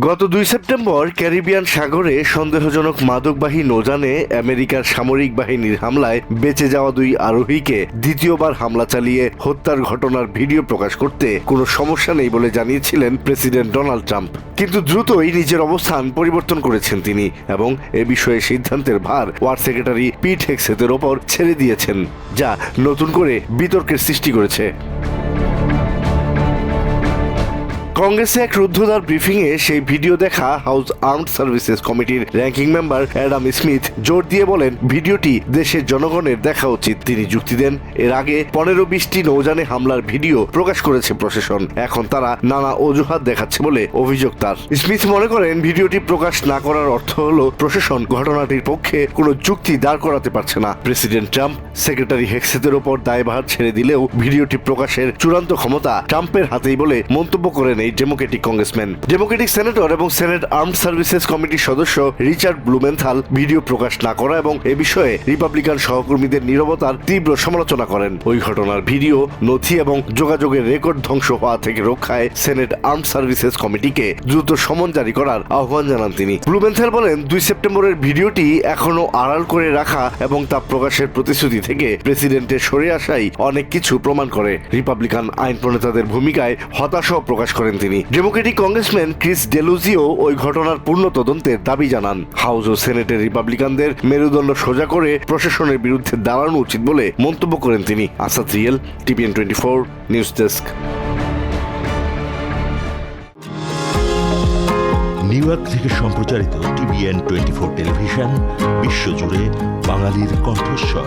গত দুই September Caribbean সাগরে সন্দেহজনক মাদকবাহী নৌযানে আমেরিকার সামরিক বাহিনীর হামলায় বেঁচে যাওয়া দুই আরোহীকে দ্বিতীয়বার হামলা চালিয়ে হত্যার ঘটনার ভিডিও প্রকাশ করতে কোনো সমস্যা নেই বলে জানিয়েছিলেন প্রেসিডেন্ট ডোনাল্ড ট্রাম্প। কিন্তু দ্রুতই নিজের অবস্থান পরিবর্তন করেছেন তিনি এবং এ বিষয়ে সিদ্ধান্তের ভার ওয়ার সেক্রেটারি পিট হেক্সেতের ওপর ছেড়ে দিয়েছেন, যা নতুন করে বিতর্কের সৃষ্টি করেছে। কংগ্রেসে এক রুদ্ধদ্বার ব্রিফিংয়ে সেই ভিডিও দেখা হাউস আর্মড সার্ভিসেস কমিটির র্যাঙ্কিং মেম্বার অ্যাডাম স্মিথ জোর দিয়ে বলেন, ভিডিওটি দেশের জনগণের দেখা উচিত। তিনি যুক্তি দেন, এর আগে পনেরো বিশটি নৌজানে হামলার ভিডিও প্রকাশ করেছে প্রশাসন। এখন তারা নানা অজুহাত দেখাচ্ছে বলে অভিযোগ তার। স্মিথ মনে করেন, ভিডিওটি প্রকাশ না করার অর্থ হলো প্রশাসন ঘটনাটির পক্ষে কোনো যুক্তি দাঁড় করাতে পারছে না। প্রেসিডেন্ট ট্রাম্প সেক্রেটারি হেক্সেতের ওপর দায়ভার ছেড়ে দিলেও ভিডিওটি প্রকাশের চূড়ান্ত ক্ষমতা ট্রাম্পের হাতেই বলে মন্তব্য করেন এই ডেমোক্রেটিক কংগ্রেসম্যান। ডেমোক্রেটিক সেনেটর এবং সেনেট আর্মড সার্ভিসেস কমিটির সদস্য রিচার্ড ব্লুমেন্থাল ভিডিও প্রকাশ না করা এবং এ বিষয়ে রিপাবলিকান সহকর্মীদের নীরবতার তীব্র সমালোচনা করেন। ওই ঘটনার ভিডিও, নথি এবং যোগাযোগের রেকর্ড ধ্বংস হওয়া থেকে রক্ষায় সেনেট আর্মড সার্ভিসেস কমিটিকে দ্রুত সমন জারি করার আহ্বান জানান তিনি। ব্লুমেন্থাল বলেন, দুই সেপ্টেম্বরের ভিডিওটি এখনও আড়াল করে রাখা এবং তা প্রকাশের প্রতিশ্রুতি থেকে প্রেসিডেন্টের সরে আসাই অনেক কিছু প্রমাণ করে। রিপাবলিকান আইন প্রণেতাদের ভূমিকায় হতাশাও প্রকাশ করেন তিনি। ডেমোক্রেটিক কংগ্রেসম্যান ক্রিস ডেলুজিও ওই ঘটনার পূর্ণ তদন্তের দাবি জানান। হাউস ও সেনেটের রিপাবলিকানদের মেরুদণ্ড সোজা করে প্রশাসনের বিরুদ্ধে দাঁড়ানো উচিত বলে মন্তব্য করেন তিনি। Asad real, TVN twenty four, news desk. New York থেকে সম্প্রচারিত টিভিএন টোয়েন্টি ফোর টেলিভিশন, বিশ্বজুড়ে বাঙালির কণ্ঠস্বর।